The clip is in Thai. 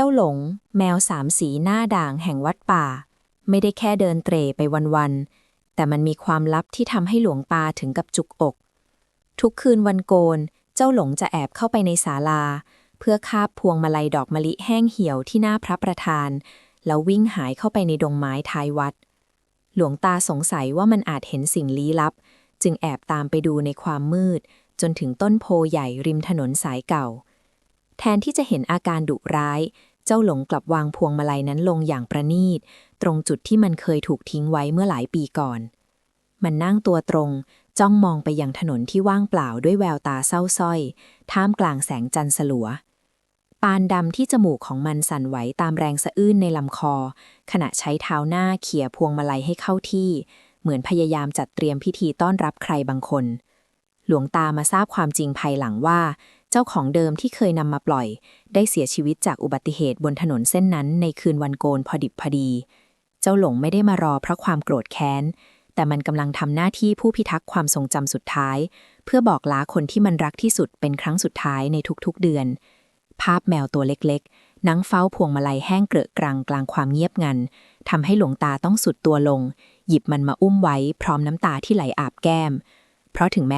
จ้าหลง แมวสามสีหน้าด่างแห่งวัดป่า ไม่ได้แค่เดินเตร่ไปวันๆ แต่มันมีความลับที่ทำให้หลวงตาถึงกับจุกอก ทุกคืนวันโกน เจ้าหลงจะแอบเข้าไปในศาลา เพื่อคาบพวงมาลัยดอกมะลิแห้งเหี่ยวที่หน้าพระประธาน แล้ววิ่งหายเข้าไปในดงไม้ท้ายวัด หลวงตาสงสัยว่ามันอาจเห็นสิ่งลี้ลับ จึงแอบตามไปดูในความมืด จนถึงต้นโพใหญ่ริมถนนสายเก่าแทนที่จะเห็นอาการดุร้าย เจ้าหลงกลับวางพวงมาลัยนั้นลงอย่างประณีต ตรงจุดที่มันเคยถูกทิ้งไว้เมื่อหลายปีก่อน มันนั่งตัวตรง จ้องมองไปยังถนนที่ว่างเปล่าด้วยแววตาเศร้าสร้อย ท่ามกลางแสงจันทร์สลัว ปานดำที่จมูกของมันสั่นไหวตามแรงสะอื้นในลำคอ ขณะใช้เท้าหน้าเขี่ยพวงมาลัยให้เข้าที่ เหมือนพยายามจัดเตรียมพิธีต้อนรับใครบางคน หลวงตามาทราบความจริงภายหลังว่า เจ้าของเดิมที่เคยนำมาปล่อย ได้เสียชีวิตจากอุบัติเหตุบนถนนเส้นนั้นในคืนวันโกนพอดิบพอดี เจ้าหลงไม่ได้มารอเพราะความโกรธแค้น แต่มันกำลังทำหน้าที่ผู้พิทักษ์ความทรงจำสุดท้าย เพื่อบอกลาคนที่มันรักที่สุดเป็นครั้งสุดท้ายในทุกๆเดือน ภาพแมวตัวเล็กๆ นั่งเฝ้าพวงมาลัยแห้งเกลอะกรังกลางความเงียบงันทำให้หลวงตาต้องสุดตัวลง หยิบมันมาอุ้มไว้พร้อมน้ำตาที่ไหลอาบแก้ม เพราะถึงแม้